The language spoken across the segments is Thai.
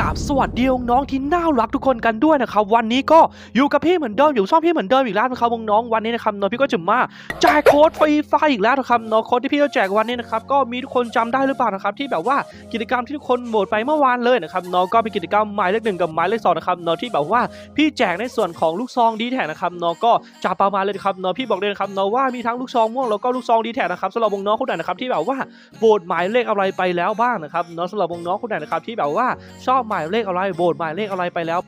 กับสวัสดีน้องที่น่ารักทุกคนกันด้วยนะครับวันนี้ก็อยู่กับพี่เหมือนเดิมอยู่ช่องพี่เหมือนเดิมอีกแล้วนะครับน้องวันนี้นะครับน้องพี่ก็จะมาแจกโค้ดฟรีไฟอีกแล้วนะครับน้องโค้ดที่พี่จะแจกวันนี้นะครับก็มีทุกคนจำได้หรือเปล่านะครับที่แบบว่ากิจกรรมที่ทุกคนโหวตไปเมื่อวานเลยนะครับน้องก็เป็นกิจกรรมหมายเลขหนึ่งกับหมายเลขสองนะครับน้องที่แบบว่าพี่แจกในส่วนของลูกซองดีแท็นะครับน้องก็จะประมาณเลยนะครับน้องพี่บอกเลยนะครับน้องว่ามีทั้งลูกซองม่วงแล้วก็ลูกซองดีแท็นะครับสำหรับน้องๆคนไหนนะครับที่แบบว่าโหวตหมายเลขอะไรไปแล้วบ้างนะครับเนาะสำหรับน้องคนไหนนะครับที่แบบว่าชอบหมายเลขอะไรโหวตหมายเลขอะไรไปแล้ว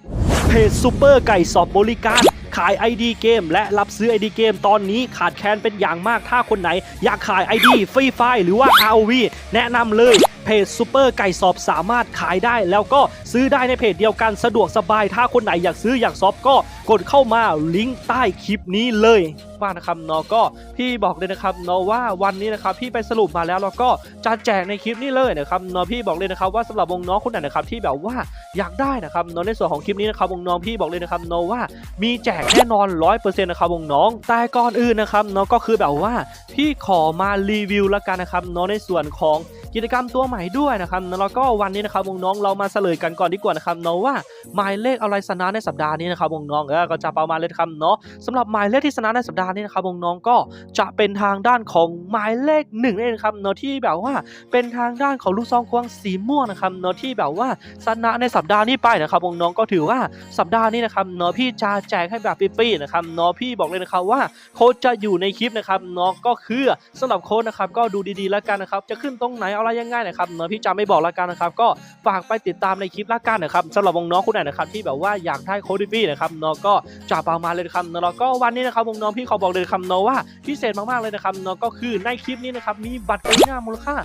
เพจซูเปอร์ไก่สอบบริการขาย ID เกม และรับซื้อ ID เกมตอนนี้ขาดแคลนเป็นอย่างมากถ้าคนไหน อยากขาย ID ฟรีไฟหรือว่า ROV แนะนำเลย เพจซูเปอร์ไก่สอบสามารถขายได้ แล้วก็ซื้อได้ในเพจเดียวกันสะดวกสบาย ถ้าคนไหนอยากซื้ออยากซอฟก็กดเข้ามาลิงก์ใต้คลิปนี้เลยว่านะครับเนาะก็พี่บอกเลยนะครับเนาะว่าวันนี้นะครับพี่ไปสรุปมาแล้วแล้วก็จะแจกในคลิปนี้เลยนะครับเนาะพี่บอกเลยนะครับว่าสำหรับวงน้องคนไหนนะครับที่แบบว่าอยากได้นะครับเนาะในส่วนของคลิปนี้นะครับวงน้องพี่บอกเลยนะครับเนาะว่ามีแจกแน่นอน100%นะครับวงน้องแต่ก่อนอื่นนะครับเนาะก็คือแบบว่าพี่ขอมารีวิวล้วกันนะครับเนาะในส่วนของ กิจกรรมตัวใหม่ด้วยนะครับแล้วก็วันนี้นะครับวงน้องเรามาเฉลยกันก่อนดีกว่านะครับเนาะว่าหมายเลขอะไรชนะในสัปดาห์นี้นะครับวงน้องก็จะประมาณเลยครับเนาะสำหรับหมายเลขที่ชนะในสัปดาห์นี้นะครับวงน้องก็จะเป็นทางด้านของหมายเลขหนึ่งนั่นเองครับเนาะที่แบบว่าเป็นทางด้านของลูกซองควงสีม่วงนะครับเนาะที่แบบว่าชนะในสัปดาห์นี้ไปนะครับวงน้องก็ถือว่าสัปดาห์นี้นะครับเนาะพี่จะแจกให้แบบฟรีๆนะครับเนาะพี่บอกเลยนะครับว่าโค้ดจะอยู่ในคลิปนะครับเนาะก็คือสำหรับโค้ดนะครับก็ดูดีๆแล้วกันนะครับจะขึ้นตรงไหนอะไรยังไงนะครับเนาะพี่จะไม่บอกล้วกันนะครับ ก็ฝากไปติดตามในคลิปละกันนะครับสำหรับวงน้องคนไหนนะครับที่แบบว่าอยากได้โคดฟรีๆนะครับเนาะก็จะประมาณเลยครับเนาะแล้วก็วันนี้นะครับวงน้องพี่ขอบอกเลยครับเนาะว่าพิเศษมากๆเลยนะครับเนาะก็คือในคลิปนี้นะครับมีบัตรไปหน้ามูลค่า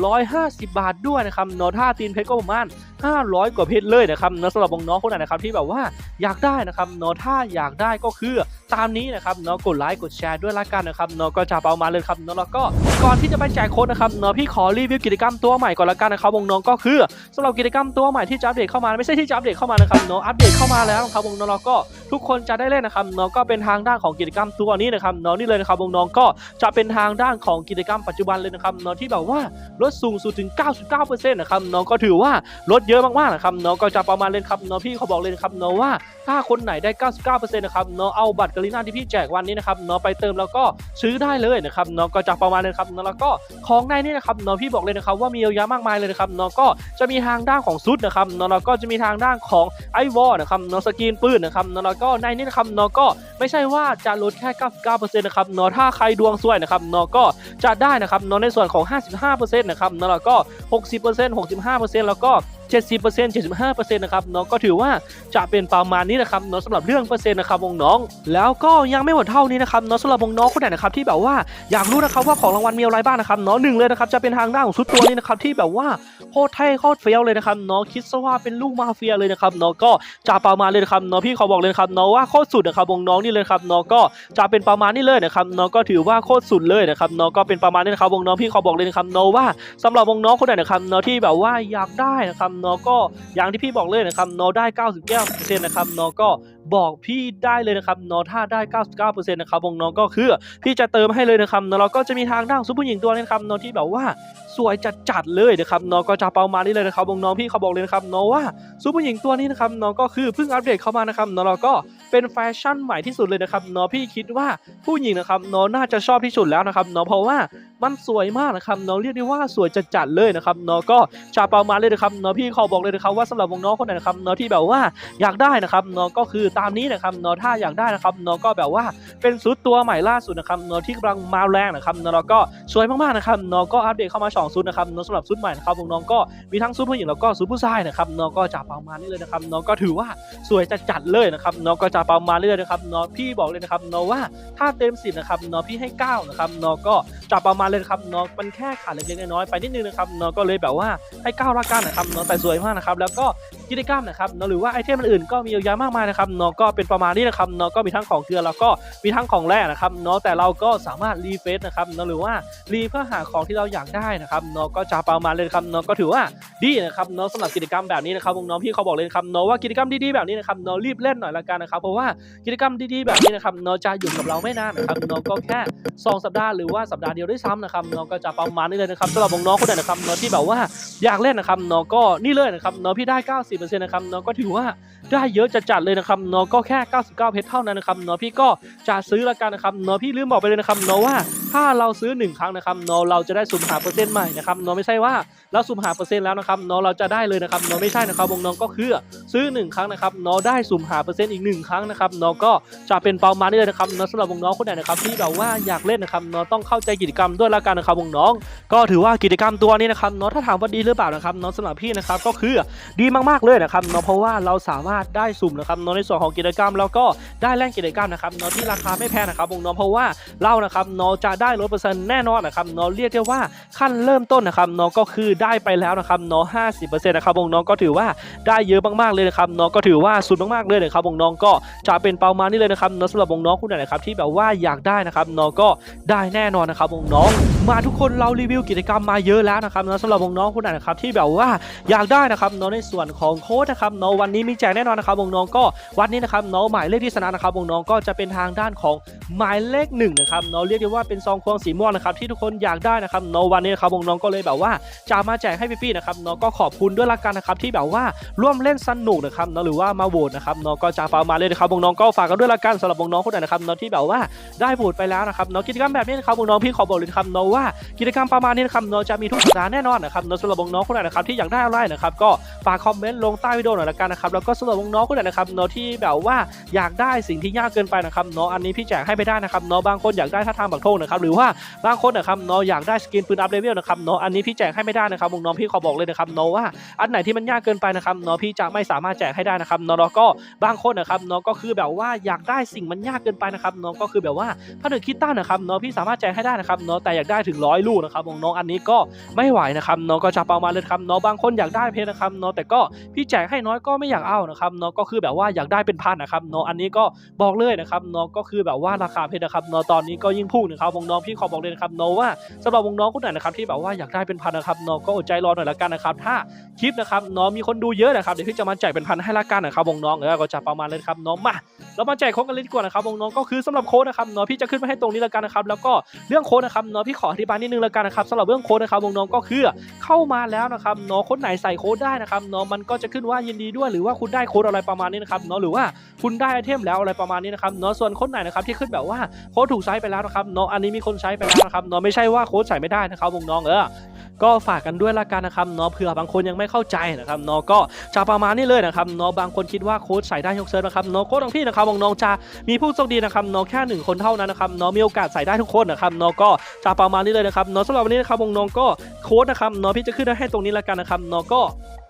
150 บาทด้วยนะครับเนาะถ้าตีนเพชรก็ประมาณ 500 กว่าเพชรเลยนะครับเนาะสำหรับวงน้องคนไหนนะครับที่แบบว่าอยากได้นะครับเนาะถ้าอยากได้ก็คือตามนี้นะครับเนาะกดไลค์กดแชร์ด้วยละกันนะครับเนาะก็จะเอามาเลยครับเนาะแล้วก็ก่อนที่จะไปแจกโค้ดนะครับเนาะพี่ขอรีวิวกิจกรรมตัวใหม่ก่อนละกันนะครับวงน้องก็คือสำหรับกิจกรรมตัวใหม่ที่จะอัปเดตเข้ามาไม่ใช่ที่จะอัปเดตเข้ามานะครับเนาะอัปเดตเข้ามาแล้วนะครับวงน้องก็ทุกคนจะได้เล่นนะครับเนาะก็เป็นทางด้านของกิจกรรมตัวนี้นะครับเนาะนี่เลยนะครับวงน้องก็จะเป็นทางด้านของกิจกรรมปัจจุบันเลยนะครับเนาะที่แบบว่าลดสูงสุดถึง 99%นะครับเนาะก็ถือว่าลดเยอะมากๆนะครับเนาะก็จะประมาณเลยครับเนาะพี่เขาบอกเลยนะครับเนาะว่าถ้าคนไหนได้ 99%นะครับเนาะเอาบัตรกาลิน่าที่พี่แจกวันนี้นะครับเนาะไปเติมแล้วก็ซื้อได้เลยนะครับเนาะก็จะประมาณเลยครับเนาะแล้วก็ของในนี่นะครับเนาะพี่บอกเลยนะครับว่ามีเยอะแยะมากมายเลยนะครับเนาะก็จะมีทางด้านของซุดนะครับเนาะแล้วก็จะมีทางด้านของไอวอลนะครับเนาะสกรีนปืนนะครับเนาะแล้วก็ในนี้นะครับเนาะก็ไม่ใช่ว่าจะลดแค่ 99%นะครับเนาะถ้าใครดวงซวยนะครับเนาะก็จะได้นะครับเนาะในส่วนของ 55%นะครับเนาะแล้วก็ 60% 65%แล้วก็ 70% 75%นะครับเนาะก็ถือว่าจะเป็นประมาณนี้นะครับเนาะสำหรับเรื่องเปอร์เซ็นต์นะครับวงน้อง แล้วก็ยังไม่หมดเท่านี้นะครับเนาะสำหรับวงน้องคนไหนนะครับที่แบบว่าอยากรู้นะครับว่าของรางวัลมีอะไรบ้างนะครับเนาะหนึ่งเลยนะครับจะเป็นทางด้านของชุดตัวนี้นะครับที่แบบว่าโคตรเท่โคตรเฟี้ยวเลยนะครับเนาะคิดซะว่าเป็นลูกมาเฟียเลยนะครับเนาะก็จะประมาณเลยนะครับเนาะพี่ขอบอกเลยนะครับเนาะว่าโคตรสุดนะครับวงน้องนี่เลยครับเนาะก็จะเป็นประมาณนี้เลยนะครับเนาะก็ถือว่าโคตรสุดเลยนะครับเนาะก็เป็นประมาณนี้นะครับวงน้องพี่ขอบอกเลยนะครับเนาะว่าสำหรับวงน้องคนไหนนะครับเนาะที่แบบว่าอยากได้นะครับนาะก็อย่างที่พี่บอกเลยนะครับโนได้ 99%นะครับโนก็บอกพี่ได้เลยนะครับโนถ้าได้ 99%นะครับวงน้องก็คือ พี่จะเติมให้เลยนะครับโนเราก็จะมีทางด้านซุปเปอร์หญิงตัวนี้นะครับโนที่แบบว่าสวยจัดจัดๆเลยนะครับโนก็จะเปามานี่เลยนะครับวงน้องพี่เขาบอกเลยนะครับโนว่าซุปเปอร์หญิงตัวนี้นะครับโนก็คือเพิ่งอัปเดตเข้ามานะครับโนเราก็เป็นแฟชั่นใหม่ที่สุดเลยนะครับโนพี่คิดว่าผู้หญิงนะครับโนน่าจะชอบที่สุดแล้วนะครับโนเพราะว่า มันสวยมากนะครับโนเรียกได้ว่าสวยจัดๆเลยนะครับโนก็ชาเปามาเลยนะครับเนาะพี่ขอบอกเลยนะครับว่าสำหรับวงน้องคนไหนนะครับเนาะที่แบบว่าอยากได้นะครับเนาะก็คือตามนี้นะครับเนาะถ้าอยากได้นะครับเนาะก็แบบว่าเป็นซุดตัวใหม่ล่าสุดนะครับเนาะที่กำลังมาแรงนะครับเนาะแล้วก็สวยมากๆนะครับเนาะก็อัปเดตเข้ามาสองซุดนะครับเนาะสำหรับซุดใหม่นะครับวงน้องก็มีทั้งซุดผู้หญิงแล้วก็ซุดผู้ชายนะครับเนาะก็จะประมาณนี้เลยนะครับเนาะก็ถือว่าสวยจัดๆเลยนะครับเนาะก็จะประมาณนี้เลยนะครับเนาะพี่บอกเลยนะครับเนาะว่าถ้าเต็มสิบนะครับเนาะพี่ให้เก้านะครับเนาะก็จะประมาเลยนะครับเนาะมันแค่ขาดเล็กๆน้อยๆไปนิดนึงนะครับเนาะก็เลยแบบว่าให้ก้าวละกันนะครับเนาะแต่สวยมากนะครับแล้วก็ กิจกรรมนะครับเนาะหรือว่าไอเทมอื่นก็มีเยอะแยะมากมายนะครับเนาะก็เป็นประมาณนี้นะครับเนาะก็มีทั้งของเกลือแล้วก็มีทั้งของแร่นะครับเนาะแต่เราก็สามารถรีเฟซนะครับเนาะหรือว่ารีเพื่อหาของที่เราอยากได้นะครับเนาะก็จะประมาณเลยครับเนาะก็ถือว่าดีนะครับเนาะสำหรับกิจกรรมแบบนี้นะครับน้องพี่เขาบอกเลยนะครับเนาะว่ากิจกรรมดีๆแบบนี้นะครับเนาะรีบเล่นหน่อยละกันนะครับเพราะว่ากิจกรรมดีๆแบบนี้นะครับเนาะจะอยู่กับเราไม่นานนะครับเนาะก็แค่สองสัปดาห์หรือว่าสัปดาห์เดียวด้วยซ้ำนะครับเนาะก็จะประมาณนี้เลยนะครับสำหรับน้องคนไหนนะครับเนาะที่แบบว่าอยากเล่นนะครับเนาะก็นี่เลยนะครับเนาะพี่ได้ 90นะครับเนาะก็ถือว่าได้เยอะจัดๆเลยนะครับเนาะก็แค่ 99 เพชรเท่านั้นนะครับเนาะพี่ก็จะซื้อละกันนะครับเนาะพี่ลืมบอกไปเลยนะครับเนาะว่า ถ้าเราซื้อหนึ่งครั้งนะครับนาะเราจะได้สุ่มหาเปอร์เซ็นต์ใหม่นะครับนาะไม่ใช่ว่าเราสุ่มหาเปอร์เซ็นต์แล้วนะครับนาะเราจะได้เลยนะครับนาะไม่ใช่นะครับวงน้องก็คือซื้อ 1 ครั้งนะครับนาะได้สุ่มหาเปอร์เซ็นต์อีก 1 ครั้งนะครับนาะก็จะเป็นเป้าหมายนี้เลยนะครับนาะสำหรับวงน้องคนไหนนะครับที่แบบว่าอยากเล่นนะครับนาะต้องเข้าใจกิจกรรมด้วยละกันนะครับวงน้อง ก็ถือว่ากิจกรรมตัวนี้นะครับนาะถ้าถามว่าดีหรือเปล่านะครับนาะสำหรับพี่นะครับก็คือดีมากๆเลยนะครับนาะเพราะว่าเราสามารถได้สุ่มนะครับเนาะในส่วนของกิจกรรมแล้วก็ได้แลกกิจกรรมนะครับนาะที่ราคาไม่แพงนะครับวงน้องเพราะว่าเรานะครับนาะจะได้ลดเปอร์เซ็นต์แน่นอนนะครับเนาะเรียกได้ว่าขั้นเริ่มต้นนะครับเนาะก็คือได้ไปแล้วนะครับเนาะ50%นนะครับวงน้องก็ถือว่าได้เยอะมากๆเลยนะครับน้องก็ถือว่าสุดมากๆเลยนะครับวงน้องก็จะเป็นเป้ามานี่เลยนะครับน้องสำหรับวงน้องคุณไหนนะครับที่แบบว่าอยากได้นะครับน้องก็ได้แน่นอนนะครับวงน้อง มาทุกคนเรารีวิวกิจกรรมมาเยอะแล้วนะครับน้องสำหรับวงน้องคุณไหนนะครับที่แบบว่าอยากได้นะครับน้องในส่วนของโค้ดนะครับน้องวันนี้มีแจกแน่นอนนะครับวงน้องก็วันนี้นะครับน้องหมายเลขที่ชนะนะครับวงน้องก็จะเป็นทางด้านของหมายเลขหนึ่งนะครับน้องเรียกได้ว่าเป็นองควงสีม่วงนะครับที่ทุกคนอยากได้นะครับน้องวันนี้นะครับวงน้องก็เลยแบบว่าจะมาแจกให้พี่ๆนะครับน้องก็ขอบคุณด้วยละกันนะครับที่แบบว่าร่วมเล่นสนุกนะครับเนาะหรือว่ามาโหวตนะครับเนาะก็จะประมาเลยนะครับวงน้องก็ฝากกันด้วยละกันสำหรับวงน้องคนไหนนะครับเนาะที่แบบว่าได้โหวตไปแล้วนะครับเนาะกิจกรรมแบบนี้นะครับวงน้องพี่ขอบอกเลยนะครับเนาะว่ากิจกรรมประมาณนี้นะครับเนาะจะมีทุกสัปดาห์แน่นอนนะครับเนาะสำหรับวงน้องคนไหนนะครับที่อยากได้อะไรนะครับก็ฝากคอมเมนต์ลงใต้วิดีโอหน่อยละกันนะครับแล้วก็สำหรับวงน้องคนไหนนะครับเนาะที่แบบว่าอยากได้สิ่งที่ยากเกินไปนะครับเนาะอันนี้พี่แจกให้ไม่ได้นะครับเนาะบางคนอยากได้ท่าทางบักโทงนะครับหรือว่าบางคนนะครับเนาะอยากได้สกินปืนอัพเลเวลนะครับเนาะอันนี้พี่แจกให้ไม่ได้นะครับวงน้องพี่ขอบอกเลยนะครับเนาะว่าอันไหนที่มันยากเกินไปนะครับเนาะพี่จะไม่สามารถแจกให้ได้นะครับเนาะแล้วก็บางคนนะครับเนาะก็คือแบบว่าอยากได้สิ่งมันยากเกินไปนะครับเนาะก็คือแบบว่าถ้าหนึ่งคิดตั้งนะครับเนาะพี่สามารถแจกให้ได้นะครับเนาะแต่อยากได้ถึงร้อยลูกนะครับน้องอันนี้ก็ไม่ไหวนะครับเนาะก็จะประมาณเลยครับเนาะบางคนอยากได้เพชรนะครับเนาะแต่ก็พี่แจกให้น้อยก็ไม่อยากเอานะครับเนาะก็คือแบบว่าอยากได้เป็นพันนะครับเนาะอันนี้ก็บอกเลยนะครับเนาะก็คือแบบว่าราคาเพชรนะครับเนาะตอนนี้ก็ยิ่งพุ่งนะครับน้องพี่ขอบอกเลยนะครับเนาะว่าสำหรับวงน้องคนไหนนะครับที่แบบว่าอยากได้เป็นพันนะครับเนาะก็อดใจรอหน่อยละกันนะครับถ้าคลิปนะครับน้องมีคนดูเยอะนะครับเดี๋ยวพี่จะมาแจกเป็นพันให้ละกันนะครับวงน้องเออก็จะประมาณเลยครับน้องมา เรามาแจกโค้ดกันเลยดีกว่านะครับวงน้องก็คือสำหรับโค้ดนะครับน้องพี่จะขึ้นมาให้ตรงนี้และกันนะครับแล้วก็เรื่องโค้ดนะครับน้องพี่ขออธิบายนิดนึงและกันนะครับสำหรับเรื่องโค้ดนะครับวงน้องก็คือเข้ามาแล้วนะครับน้องคนไหนใส่โค้ดได้นะครับน้องมันก็จะขึ้นว่ายินดีด้วยหรือว่าคุณได้โค้ดอะไรประมาณนี้นะครับน้องหรือว่าคุณได้ไอเทมแล้วอะไรประมาณนี้นะครับน้องส่วนคนไหนนะครับที่ขึ้นแบบว่าโค้ดถูกใช้ไปแล้วนะครับน้องอันนี้มีคนใช้ไปแล้วนะครับน้องไม่ใช่ว่าโค้ดใส่ไม่ได้นะครับน้องเออ ก็ฝากกันด้วยละกันนะครับเนาะเผื่อบางคนยังไม่เข้าใจนะครับเนาะก็จะประมาณนี้เลยนะครับเนาะบางคนคิดว่าโค้ดใส่ได้ยกเซิร์ฟนะครับเนาะโค้ดของพี่นะครับน้องจะมีผู้โชคดีนะครับเนาะแค่หนึ่งคนเท่านั้นนะครับเนาะมีโอกาสใส่ได้ทุกคนนะครับเนาะก็จะประมาณนี้เลยนะครับเนาะสำหรับวันนี้นะครับน้องก็โค้ดนะครับเนาะพี่จะขึ้นให้ตรงนี้ละกันนะครับเนาะก็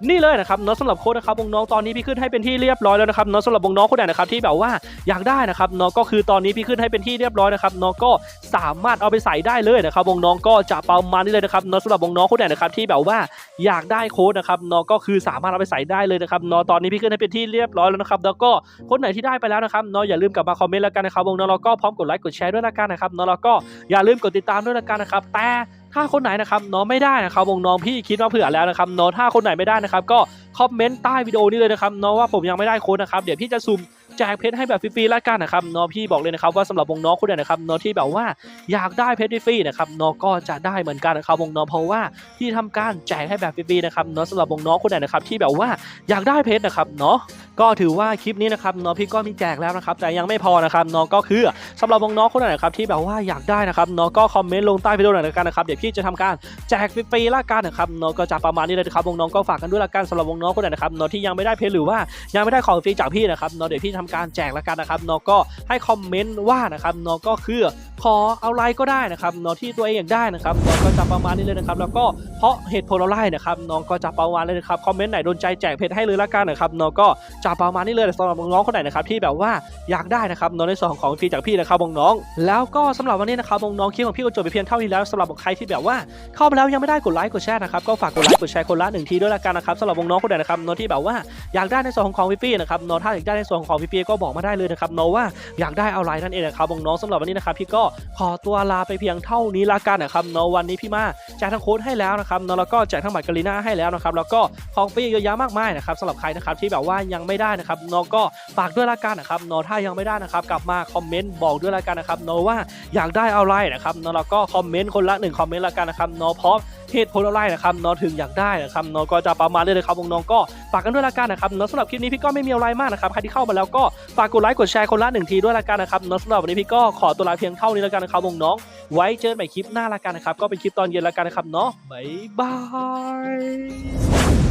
นี่เลยนะครับเนาะสำหรับโค้ดนะครับวงน้องตอนนี้พี่ขึ้นให้เป็นที่เรียบร้อยแล้วนะครับเนาะสำหรับวงน้องคนไหนนะครับที่แบบว่าอยากได้นะครับเนาะก็คือตอนนี้พี่ขึ้นให้เป็นที่เรียบร้อยนะครับเนาะก็สามารถเอาไปใส่ได้เลยนะครับวงน้องก็จะประมาณนี้เลยนะครับเนาะสำหรับวงน้องคนไหนนะครับที่แบบว่าอยากได้โค้ดนะครับเนาะก็คือสามารถเอาไปใส่ได้เลยนะครับเนาะตอนนี้พี่ขึ้นให้เป็นที่เรียบร้อยแล้วนะครับแล้วก็คนไหนที่ได้ไปแล้วนะครับเนาะอย่าลืมกลับมาคอมเมนต์แล้วกันนะครับวงน้องแล้วก็พร้อมกดไลค์กดแชร์ด้วยละกันนะครับเนาะแล้วก็อย่าลืมกดติดตามด้วยละกันนะครับแต่ ถ้าคนไหนนะครับน้องไม่ได้นะครับวงน้องพี่คิดว่าเผื่อแล้วนะครับน้องถ้าคนไหนไม่ได้นะครับ ก็คอมเมนต์ใต้วิดีโอนี้เลยนะครับน้องว่าผมยังไม่ได้โค้ดนะครับเดี๋ยวพี่จะซุ่มแจกเพชรให้แบบฟรีๆแล้วกันนะครับน้องพี่บอกเลยนะครับว่าสำหรับวงน้องคนไหนนะครับน้องที่แบบว่าอยากได้เพชรฟรีนะครับน้องก็จะได้เหมือนกันนะครับวงน้องเพราะว่าพี่ทำการแจกให้แบบฟรีๆนะครับน้องสำหรับวงน้องคนไหนนะครับที่แบบว่าอยากได้เพชรนะครับเนาะ ก็ถือว่าคลิปนี้นะครับน้องพี่ก็มีแจกแล้วนะครับแต่ยังไม่พอนะครับน้องก็คือสำหรับน้องคนไหนครับที่แบบว่าอยากได้นะครับน้องก็คอมเมนต์ลงใต้วิดีโอหน่อยละกันนะครับเดี๋ยวพี่จะทำการแจกฟรีๆละกันนะครับน้องก็จะประมาณนี้เลยครับน้องก็ฝากกันด้วยละกันสำหรับน้องคนไหนนะครับน้องที่ยังไม่ได้เพจหรือว่ายังไม่ได้ของฟรีจากพี่นะครับน้องเดี๋ยวพี่ทำการแจกละกันนะครับน้องก็ให้คอมเมนต์ว่านะครับน้องก็คือขอเอาไลค์ก็ได้นะครับน้องที่ตัวเองอยากได้นะครับน้องก็จะประมาณนี้เลยนะครับแล้วก็ เพราะเหตุผลเราไล่นะครับน้องก็จะประมาณเลยนะครับคอมเมนต์ไหนโดนใจแจกเพจให้เลยละกันนะครับน้องก็จะประมาณนี้เลยสำหรับน้องคนไหนนะครับที่แบบว่าอยากได้นะครับน้องในส่วนของฟรีจากพี่นะครับน้อง แล้วก็สำหรับวันนี้นะครับน้องคลิปของพี่ก็จบไปเพียงเท่านี้แล้วสำหรับใครที่แบบว่าเข้ามาแล้วยังไม่ได้กดไลค์กดแชร์นะครับก็ฝากกดไลค์กดแชร์คนละหนึ่งทีด้วยละกันนะครับสำหรับน้องคนไหนนะครับน้องที่แบบว่าอยากได้ในส่วนของของฟรีๆนะครับน้องถ้าอยากได้ในส่วนของของฟรีๆก็บอกมาได้เลยนะครับน้องว่าอยากได้เอาอะไรนั่นเองนะครับน้องสำหรับวันนี้นะครับพี่ก็ขอตัวลาไปเพียงเท่านี้ละกันนะครับน้องวันนี้พี่มาจกทั้งโค้ดให้แล้วนะครับนะครับเนแล้วก็แจกทั้งบัตรกาลิน่าให้แล้วนะครับแล้วก็ของฟรีเยอะแยะมากมายนะครับสำหรับใครนะครับที่แบบว่ายังไม่ได้นะครับนก็ฝากด้วยละกันนะครับนถ้ายังไม่ได้นะครับกลับมาคอมเมนต์บอกด้วยละกันนะครับนว่าอยากได้อะไรนะครับนแล้วก็คอมเมนต์คนละหนึ่งคอมเมนต์ละกันนะครับนพร้อม เหตุผลอะไรนะครับเนาะถึงอยากได้นะครับเนาะก็จะประมาณนี้เลยครับน้องก็ฝากกันด้วยละกันนะครับเนาะสำหรับคลิปนี้พี่ก็ไม่มีอะไรมากนะครับใครที่เข้ามาแล้วก็ฝากกดไลค์กดแชร์คนละหนึ่งทีด้วยละกันนะครับเนาะสำหรับวันนี้พี่ก็ขอตัวลาเพียงเท่านี้ละกันนะครับน้อง ไว้เจอกันใหม่คลิปหน้าละกันนะครับก็เป็นคลิปตอนเย็นละกันนะครับเนาะบ๊ายบาย